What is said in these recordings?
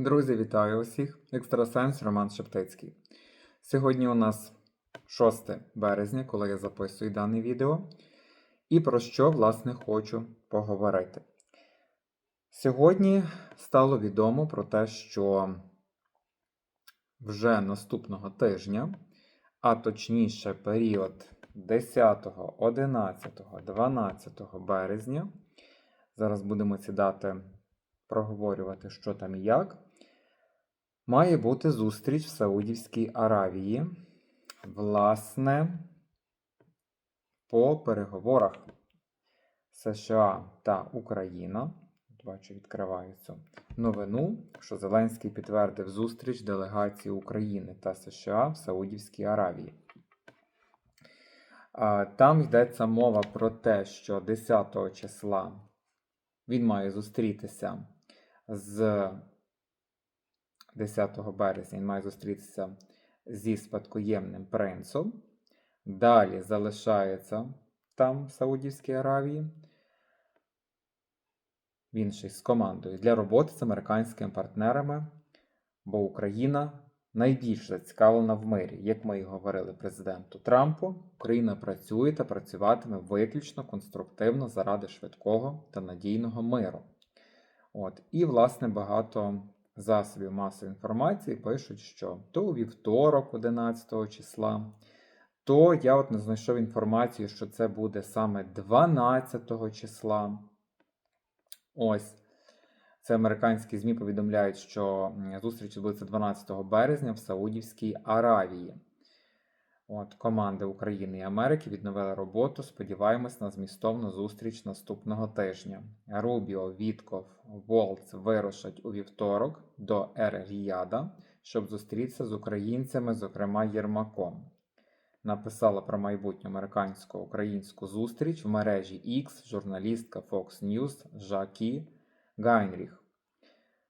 Друзі, вітаю усіх! Екстрасенс Роман Шептицький. Сьогодні у нас 6 березня, коли я записую дане відео. І про що, власне, хочу поговорити. Сьогодні стало відомо про те, що вже наступного тижня, а точніше період 10, 11, 12 березня. Зараз будемо ці дати проговорювати, що там і як. Має бути зустріч в Саудівській Аравії. Власне, по переговорах США та Україна. Бачу, відкриваю цю новину, що Зеленський підтвердив зустріч делегації України та США в Саудівській Аравії. Там йдеться мова про те, що 10 числа він має зустрітися з 10 березня він має зустрітися зі спадкоємним принцом. Далі залишається там, в Саудівській Аравії. Він ще й з командою для роботи з американськими партнерами, бо Україна найбільш зацікавлена в мирі, як ми і говорили президенту Трампу. Україна працює та працюватиме виключно конструктивно заради швидкого та надійного миру. От. І, власне, багато засобів масової інформації пишуть, що то у вівторок, 11 числа, то я от не знайшов інформацію, що це буде саме 12 числа. Ось. Це американські ЗМІ повідомляють, що зустріч відбудеться 12 березня в Саудівській Аравії. От, Команди України і Америки відновили роботу. Сподіваємось на змістовну зустріч наступного тижня. Рубіо, Вітков, Волц вирушать у вівторок до Ер Ріяда, щоб зустрітися з українцями, зокрема Єрмаком. Написала про майбутню американсько-українську зустріч в мережі X журналістка Fox News Жакі Гайнріх.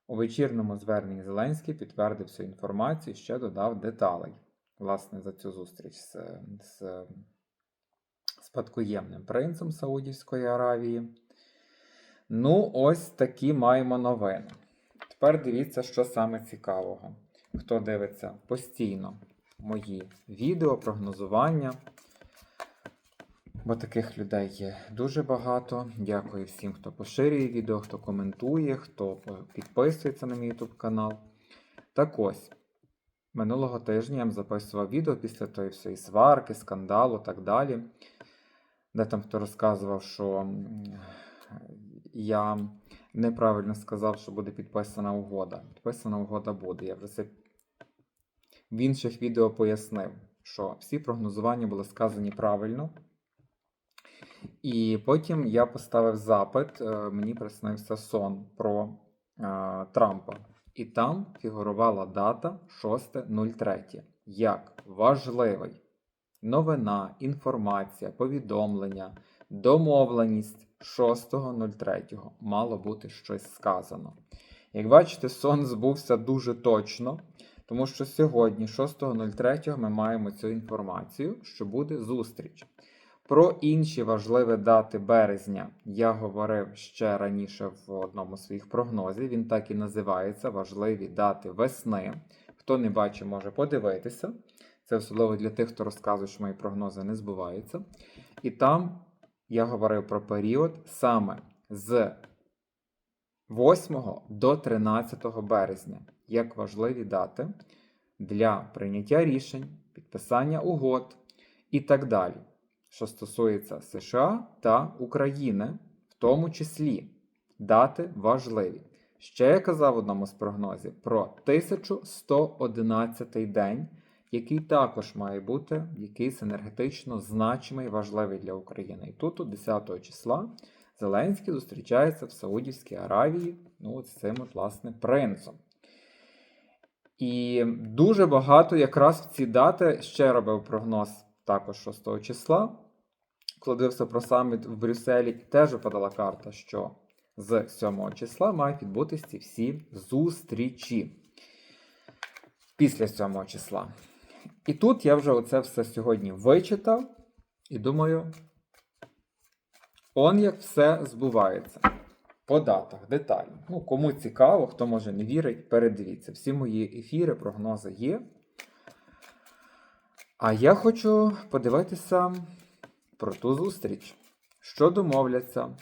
У вечірньому зверненні Зеленський підтвердив цю інформацію ще додав деталей власне, за цю зустріч з, з спадкоємним принцем Саудівської Аравії. Ну, ось такі маємо новини. Тепер дивіться, що саме цікавого. Хто дивиться постійно мої відео, прогнозування. Бо таких людей є дуже багато. Дякую всім, хто поширює відео, хто коментує, хто підписується на мій YouTube канал. Так ось, Минулого тижня я вам записував відео після тої всієї сварки, скандалу і так далі, де там хто розказував, що я неправильно сказав, що буде підписана угода. Підписана угода буде. Я вже це в інших відео пояснив, що всі прогнозування були сказані правильно. І потім я поставив запит, е, мені приснився сон про а, Трампа. І там фігурувала дата 6.03 як важливий новина, інформація, повідомлення, домовленість 6.03 мало бути щось сказано. Як бачите, сон збувся дуже точно, тому що сьогодні, 6.03, ми маємо цю інформацію, що буде зустріч. Про інші важливі дати березня я говорив ще раніше в одному з своїх прогнозів. Він так і називається Важливі дати весни. Хто не бачив, може подивитися. Це особливо для тих, хто розказує, що мої прогнози не збуваються. І там я говорив про період саме з 8 до 13 березня, як важливі дати для прийняття рішень, підписання угод і так далі що стосується США та України, в тому числі дати важливі. Ще я казав в одному з прогнозів про 1111 день, який також має бути якийсь енергетично значимий важливий для України. І тут, 10 числа, Зеленський зустрічається в Саудівській Аравії ну, з цим, от, власне, принцем. І дуже багато якраз в ці дати ще робив прогноз також 6 числа. Коли дивився про саміт в Брюсселі, теж випадала карта, що з 7 числа мають відбутися ці всі зустрічі після 7 числа. І тут я вже оце все сьогодні вичитав і думаю, он як все збувається. по датах, детально. Ну, кому цікаво, хто може не вірить, передивіться. Всі мої ефіри, прогнози є. А я хочу подивитися про ту зустріч. Що домовляться?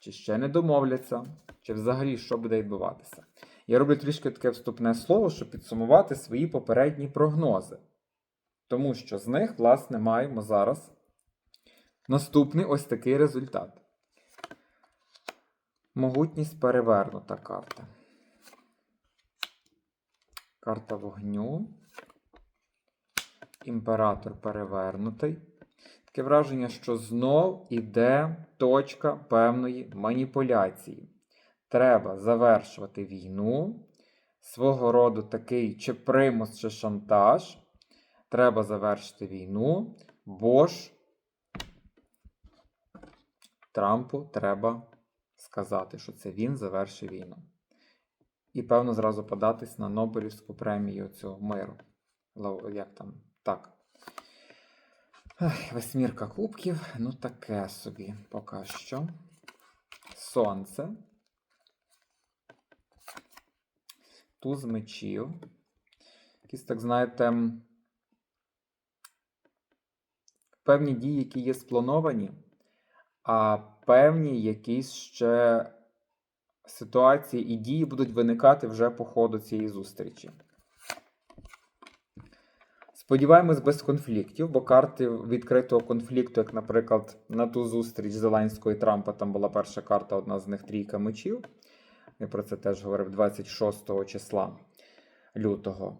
Чи ще не домовляться? Чи взагалі що буде відбуватися? Я роблю трішки таке вступне слово, щоб підсумувати свої попередні прогнози. Тому що з них, власне, маємо зараз наступний ось такий результат. Могутність перевернута карта. Карта вогню. Імператор перевернутий. Таке враження, що знов іде точка певної маніпуляції. Треба завершувати війну. Свого роду такий чи примус, чи шантаж. Треба завершити війну, бо ж Трампу треба сказати, що це він завершив війну. І, певно, зразу податись на Нобелівську премію цього миру. Як там? Так. Восьмірка кубків. Ну, таке собі поки що. Сонце. Туз мечів. Якісь, так знаєте, певні дії, які є сплановані, а певні якісь ще ситуації і дії будуть виникати вже по ходу цієї зустрічі. Сподіваємось, без конфліктів, бо карти відкритого конфлікту, як, наприклад, на ту зустріч Зеленського і Трампа, там була перша карта, одна з них трійка мечів. Я про це теж говорив 26 числа лютого.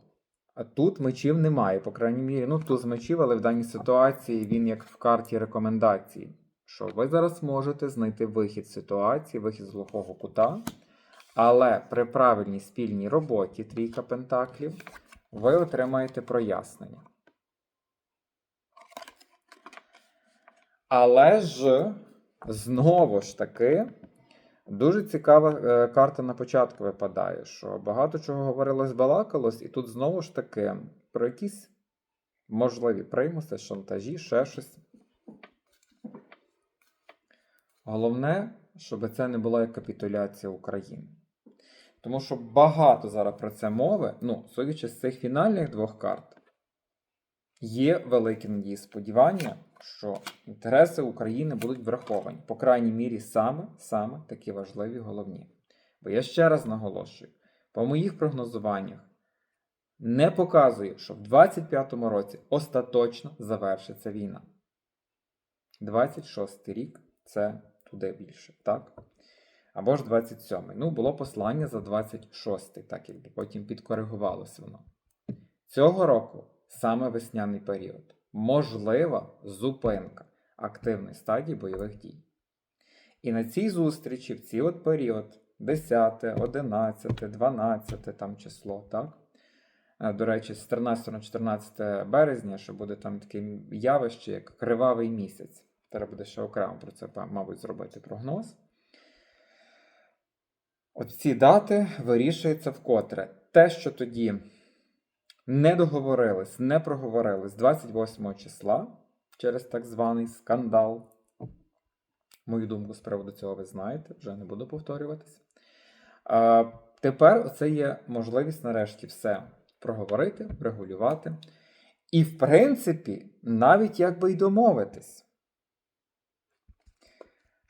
А тут мечів немає, по крайній мірі. Ну, туз мечів, але в даній ситуації він як в карті рекомендації. Що ви зараз можете знайти вихід з ситуації, вихід з глухого кута. Але при правильній спільній роботі трійка пентаклів ви отримаєте прояснення. Але ж знову ж таки. Дуже цікава е, карта на початку випадає, що багато чого говорилось, балакалось, і тут знову ж таки про якісь можливі примуси, шантажі, ще щось. Головне, щоб це не була як капітуляція України. Тому що багато зараз про це мови, ну, судячи з цих фінальних двох карт, є великі надії сподівання, що інтереси України будуть враховані, по крайній мірі, саме, саме такі важливі головні. Бо я ще раз наголошую: по моїх прогнозуваннях не показує, що в 25-му році остаточно завершиться війна. 26 й рік це туди більше, так? Або ж 27-й. Ну, було послання за 26-й, так якби потім підкоригувалось воно. Цього року саме весняний період. Можлива зупинка активної стадії бойових дій. І на цій зустрічі, в цей от період, 10, 11, 12 там число, так? Е, До речі, з 13 на 14 березня, що буде там таке явище, як кривавий місяць. Треба буде ще окремо про це, мабуть, зробити прогноз. От ці дати вирішуються вкотре. Те, що тоді не договорились, не проговорились 28 числа через так званий скандал. Мою думку з приводу цього ви знаєте, вже не буду повторюватися. Тепер це є можливість нарешті все проговорити, регулювати. І, в принципі, навіть якби й домовитись.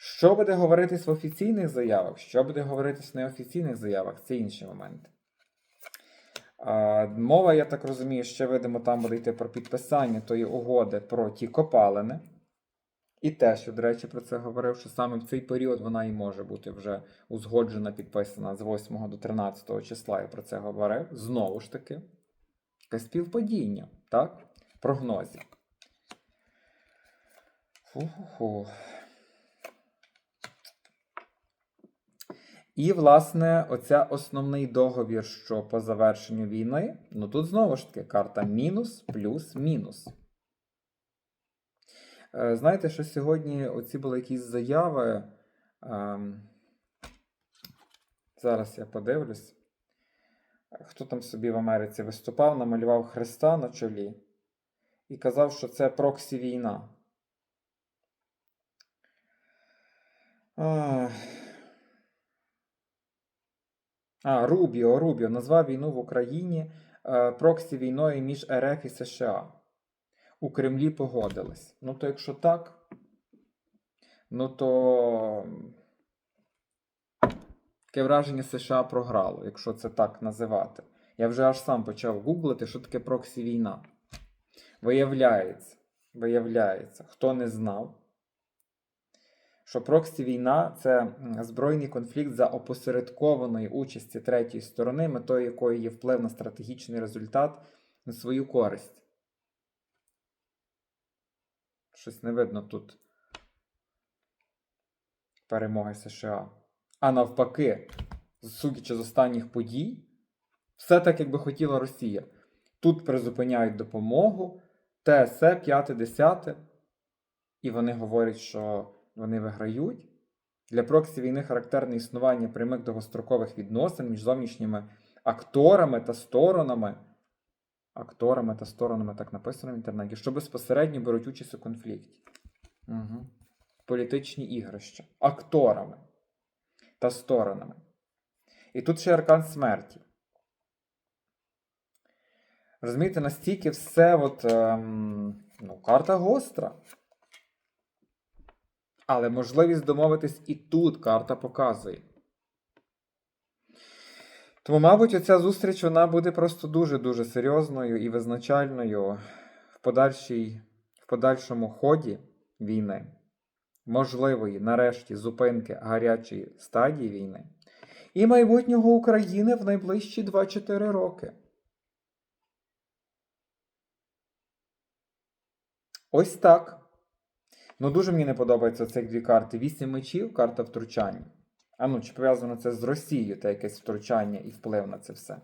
Що буде говоритись в офіційних заявах, що буде говоритись в неофіційних заявах, це інші моменти. А, Мова, я так розумію, ще видимо, там буде йти про підписання тої угоди про ті копалини. І теж, до речі, про це говорив, що саме в цей період вона і може бути вже узгоджена, підписана з 8 до 13 числа. Я про це говорив. Знову ж таки, якесь співпадіння, так? Прогнозів. Фу-ху-ху. І, власне, оця основний договір, що по завершенню війни, ну тут знову ж таки карта мінус, плюс, мінус. Е, Знаєте, що сьогодні оці були якісь заяви. ем, Зараз я подивлюсь. Хто там собі в Америці виступав, намалював Христа на чолі і казав, що це проксі війна. Ах. А, Рубіо, Рубіо назвав війну в Україні е, проксі війною між РФ і США. У Кремлі погодились. Ну, то якщо так, ну то таке враження США програло, якщо це так називати. Я вже аж сам почав гуглити, що таке проксі війна. Виявляється, виявляється, хто не знав, що проксі війна це збройний конфлікт за опосередкованої участі третьої сторони, метою якої є вплив на стратегічний результат на свою користь. Щось не видно тут перемоги США. А навпаки, судячи з останніх подій, все так, як би хотіла Росія. Тут призупиняють допомогу, ТСЕ 5-10, і вони говорять, що вони виграють. Для проксі війни характерне існування прямих довгострокових відносин між зовнішніми акторами та сторонами. Акторами та сторонами так написано в інтернеті, що безпосередньо беруть участь у конфлікті. Угу. Політичні ігрища. Акторами та сторонами. І тут ще аркан смерті. Розумієте, настільки все от, ем, ну, карта гостра. Але можливість домовитись і тут карта показує. Тому, мабуть, оця зустріч вона буде просто дуже-дуже серйозною і визначальною в, подальшій, в подальшому ході війни, можливої, нарешті, зупинки гарячої стадії війни і майбутнього України в найближчі 2-4 роки. Ось так. Ну, дуже мені не подобаються цих дві карти. Вісім мечів, карта втручання. А ну, чи пов'язано це з Росією та якесь втручання і вплив на це все?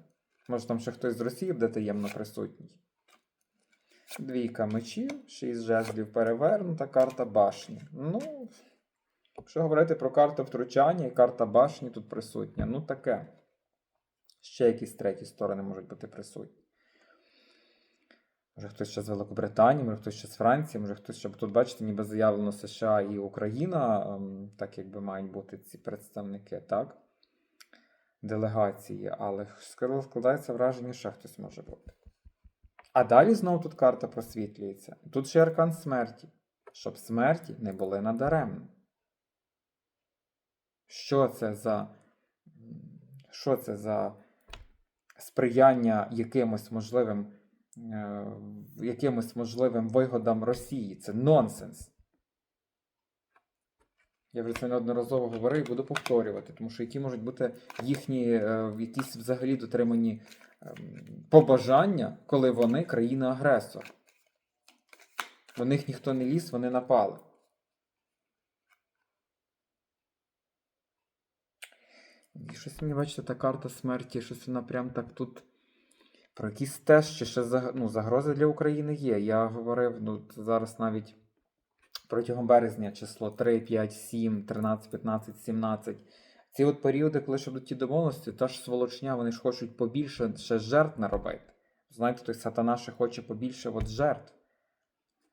Може, там ще хтось з Росії буде таємно присутній? Двійка мечів, шість жезлів перевернута, карта башні. Ну, якщо говорити про карту втручання і карта башні тут присутня, ну таке. Ще якісь треті сторони можуть бути присутні. Може хтось ще з Великобританії, може хтось ще з Франції, може хтось ще. Тут, бачите, ніби заявлено США і Україна, ем, так якби мають бути ці представники, так? Делегації, але складається враження, що хтось може бути. А далі знову тут карта просвітлюється. Тут ще аркан смерті, щоб смерті не були надаремно. Що це за. Що це за сприяння якимось можливим якимось можливим вигодам Росії. Це нонсенс. Я вже це неодноразово говорив і буду повторювати, тому що які можуть бути їхні е, якісь взагалі дотримані е, побажання, коли вони країна-агресор. У них ніхто не ліз, вони напали. І щось мені бачите, та карта смерті, щось вона прям так тут. Про якісь теж ще ну, загрози для України є. Я говорив ну, зараз навіть протягом березня число 3, 5, 7, 13, 15, 17. Ці от періоди, коли ще будуть ті домовленості, та ж сволочня, вони ж хочуть побільше ще жертв наробити. Знаєте, той сатана ще хоче побільше от жертв.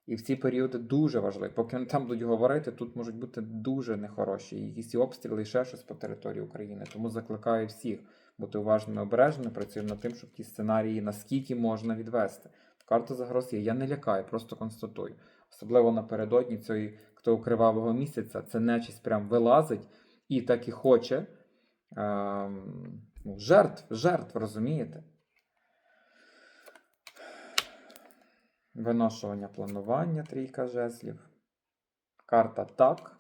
І в ці періоди дуже важливі. Поки вони там будуть говорити, тут можуть бути дуже нехороші якісь обстріли і ще щось по території України. Тому закликаю всіх бути уважними, обережними, працюємо над тим, щоб ті сценарії наскільки можна відвести. Карта загроз є. Я не лякаю, просто констатую. Особливо напередодні цієї того кривавого місяця, це нечість прям вилазить і так і хоче. Ну, жертв, жертв, розумієте? Виношування планування, трійка жезлів. Карта так.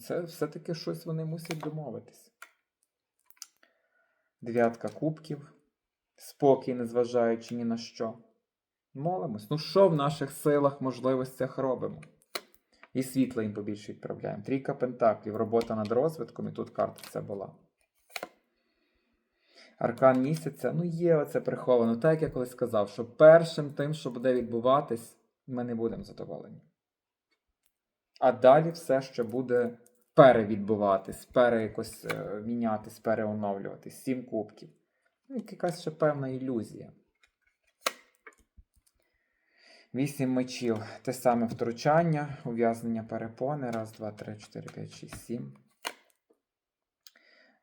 Це все-таки щось вони мусять домовитись. Дев'ятка кубків. Спокій, незважаючи ні на що. Молимось. Ну, що в наших силах, можливостях робимо? І світло їм побільше відправляємо. Трійка пентаклів, робота над розвитком, і тут карта це була. Аркан місяця, ну є оце приховано. Так як я колись сказав, що першим тим, що буде відбуватись, ми не будемо задоволені. А далі все ще буде перевідбуватись, пере якось е, мінятись, переоновлюватись. Сім кубків. Ну, якась ще певна ілюзія. Вісім мечів. Те саме втручання, ув'язнення перепони. Раз, два, три, чотири, п'ять, шість, сім.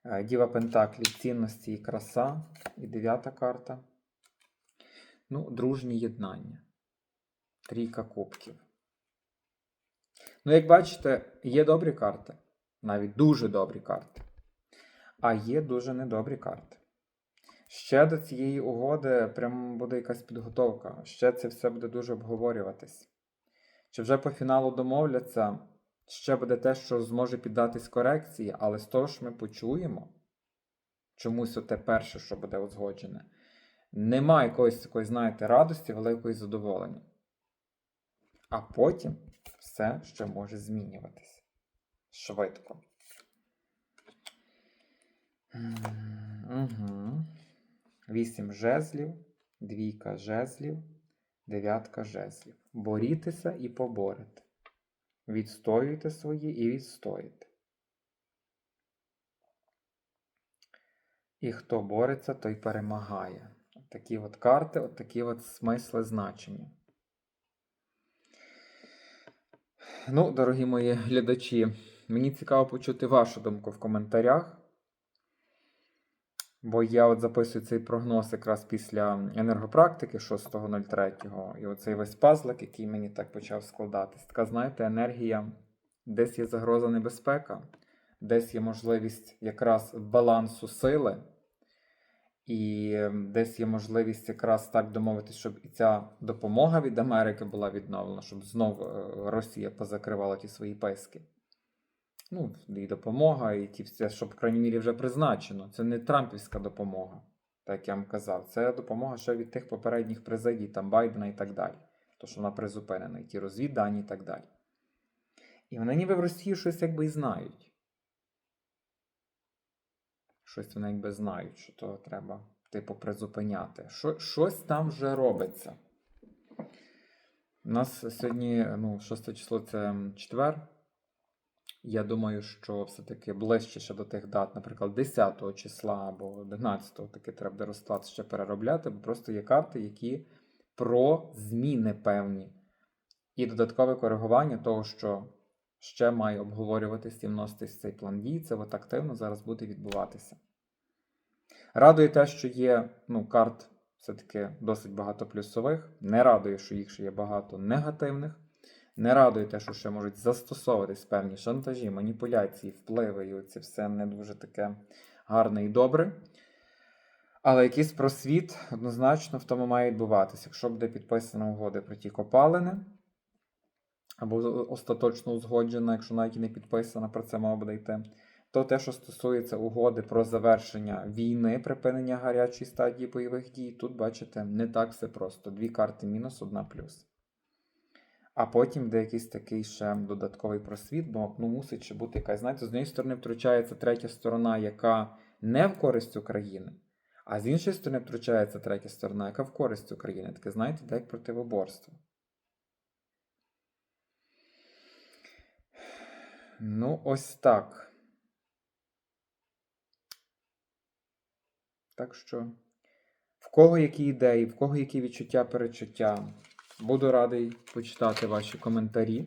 Е, Діва Пентаклів, цінності і краса. І дев'ята карта. Ну, дружні єднання. Трійка кубків. Ну, як бачите, є добрі карти. Навіть дуже добрі карти. А є дуже недобрі карти. Ще до цієї угоди прям буде якась підготовка. Ще це все буде дуже обговорюватись. Чи вже по фіналу домовляться, ще буде те, що зможе піддатись корекції, але з того ж ми почуємо, чомусь оте перше, що буде узгоджене, немає якоїсь такої, знаєте, радості, великої задоволення. А потім все ще може змінюватись швидко. Угу. Вісім жезлів, двійка жезлів, дев'ятка жезлів. Борітеся і поборете. Відстоюйте свої і відстоїте. І хто бореться, той перемагає. От такі от карти, от такі от смисли значення. Ну, дорогі мої глядачі, мені цікаво почути вашу думку в коментарях. Бо я от записую цей прогноз якраз після енергопрактики 6.03. І оцей весь пазлик, який мені так почав складатись. Така, знаєте, енергія, десь є загроза небезпека, десь є можливість якраз балансу сили, і ем, десь є можливість якраз так домовитись, щоб і ця допомога від Америки була відновлена, щоб знов е, Росія позакривала ті свої пески. Ну, і допомога, і ті все, щоб, в крайній мірі, вже призначено. Це не Трампівська допомога, так як я вам казав. Це допомога ще від тих попередніх президій, там Байдена і так далі. То, що вона призупинена, і ті розвіддані і так далі. І вони ніби в Росії щось якби і знають. Щось вони якби знають, що то треба, типу, призупиняти. Що, щось там вже робиться. У нас сьогодні, ну, 6 число це четвер. Я думаю, що все-таки ближче ще до тих дат, наприклад, 10 числа або 11 таки треба буде розклад ще переробляти, бо просто є карти, які про зміни певні. І додаткове коригування того, що ще має обговорюватися і вноситись цей план дій, це от активно зараз буде відбуватися. Радує те, що є ну, карт все-таки досить багато плюсових. Не радує, що їх ще є багато негативних. Не радує те, що ще можуть застосовуватись певні шантажі, маніпуляції, впливи, і оце все не дуже таке гарне і добре. Але якийсь просвіт однозначно в тому має відбуватися. Якщо буде підписана угода про ті копалини, або остаточно узгоджена, якщо навіть і не підписана, про це мова буде йти, то те, що стосується угоди про завершення війни, припинення гарячої стадії бойових дій, тут, бачите, не так все просто. Дві карти мінус, одна плюс. А потім де якийсь такий ще додатковий просвіт, бо ну, мусить ще бути якась, знаєте, з однієї сторони втручається третя сторона, яка не в користь України, а з іншої сторони втручається третя сторона, яка в користь України. Таке, знаєте, де як противоборство. Ну, ось так. Так що, в кого які ідеї, в кого які відчуття, перечуття. Буду радий почитати ваші коментарі.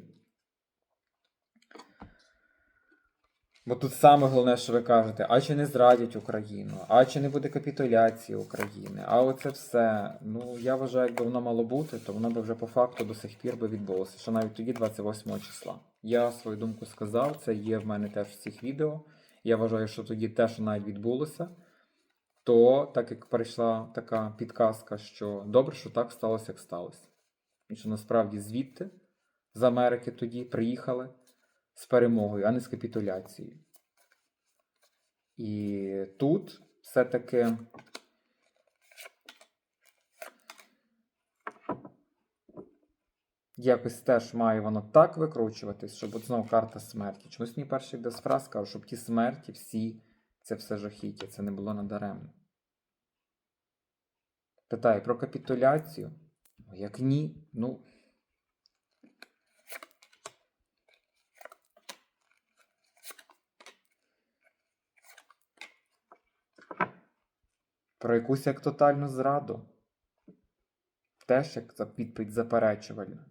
Бо тут саме головне, що ви кажете, а чи не зрадять Україну, а чи не буде капітуляції України, а оце все. Ну, я вважаю, якби воно мало бути, то воно би вже по факту до сих пір би відбулося, що навіть тоді, 28 числа. Я свою думку сказав, це є в мене теж в цих відео. Я вважаю, що тоді те, що навіть відбулося, то так як прийшла така підказка, що добре, що так сталося, як сталося. І що насправді звідти, з Америки тоді приїхали з перемогою, а не з капітуляцією. І тут все-таки якось теж має воно так викручуватись, щоб от знову карта смерті. Чомусь мені перший без фраз сказав, щоб ті смерті всі, це все жахіття, це не було надаремно. Питає про капітуляцію. Ну, Як ні, ну. Про якусь як тотальну зраду. Теж як підпить заперечувальна.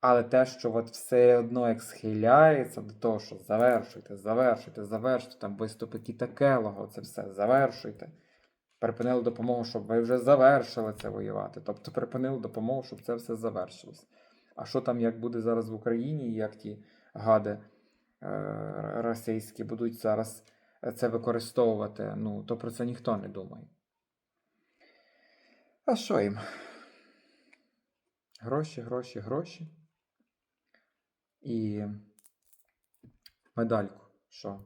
Але те, що от все одно як схиляється до того, що завершуйте, завершуйте, завершуйте, там виступи Кіта Келого, це все завершуйте. Припинили допомогу, щоб ви вже завершили це воювати. Тобто припинили допомогу, щоб це все завершилось. А що там, як буде зараз в Україні, як ті гади е, російські будуть зараз це використовувати, ну, то про це ніхто не думає. А що їм? Гроші, гроші, гроші. І медальку, що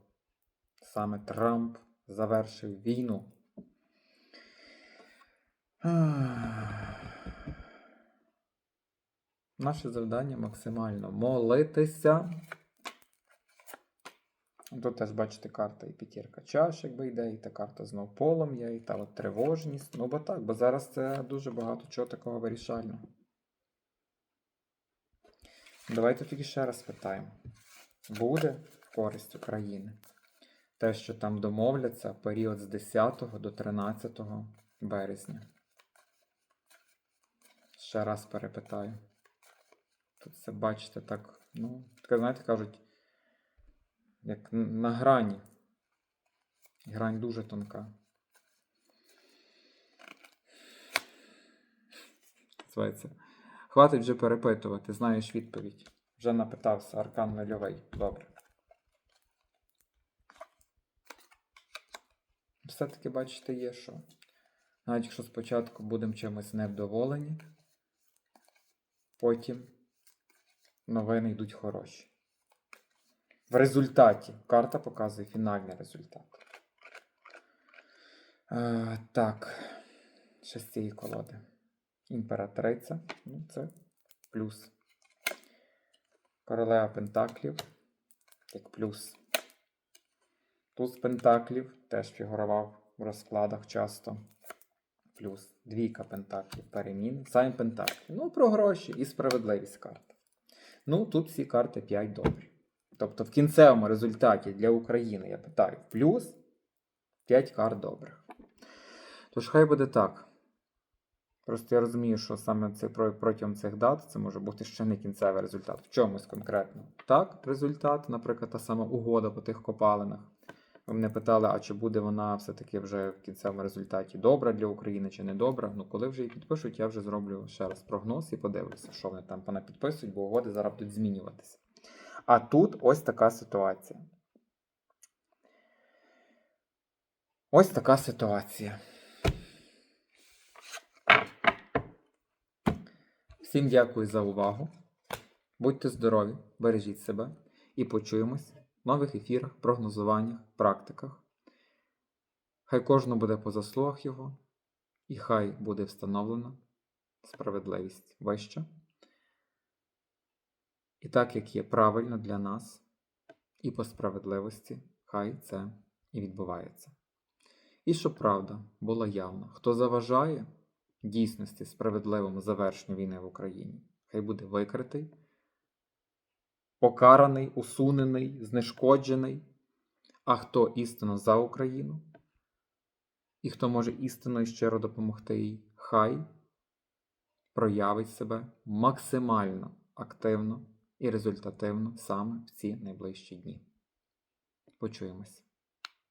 саме Трамп завершив війну. Наше завдання максимально молитися. Тут теж бачите карта і п'ятірка чаш, якби йде, і та карта знов полум'я, і та от тривожність. Ну, бо так, бо зараз це дуже багато чого такого вирішального. Давайте тоді ще раз питаємо. Буде користь України те, що там домовляться період з 10 до 13 березня? Ще раз перепитаю. Тут це бачите так, ну, таке, знаєте, кажуть, як на грані. Грань дуже тонка. Називається. Хватить вже перепитувати, знаєш відповідь. Вже напитався аркан нульовий. Добре. Все-таки, бачите, є що. Навіть якщо спочатку будемо чимось невдоволені, потім новини йдуть хороші. В результаті карта показує фінальний результат. Е, так, ще з цієї колоди. Імператриця. Ну, це плюс. Королева Пентаклів. Як плюс. Туз Пентаклів теж фігурував в розкладах часто. Плюс двійка Пентаклів переміни. Самі Пентаклі. Ну, про гроші і справедливість карта. Ну, тут всі карти 5 добрі. Тобто в кінцевому результаті для України, я питаю, плюс 5 карт добрих. Тож хай буде так. Просто я розумію, що саме це протягом цих дат це може бути ще не кінцевий результат. В чомусь конкретно. Так, результат, наприклад, та сама угода по тих копалинах. Ви мене питали, а чи буде вона все-таки вже в кінцевому результаті добра для України чи не добра. Ну, коли вже її підпишуть, я вже зроблю ще раз прогноз і подивлюся, що вони там вона підписують, бо угоди зараз будуть змінюватися. А тут ось така ситуація. Ось така ситуація. Всім дякую за увагу. Будьте здорові, бережіть себе і почуємось нових ефірах, прогнозуваннях, практиках. Хай кожного буде по заслугах його, і хай буде встановлена справедливість вища. І так, як є правильно для нас, і по справедливості, хай це і відбувається. І щоб правда була явна, хто заважає дійсності справедливому завершенню війни в Україні, хай буде викритий, покараний, усунений, знешкоджений, а хто істинно за Україну, і хто може істинно і щиро допомогти їй, хай проявить себе максимально активно і результативно саме в ці найближчі дні. Почуємось.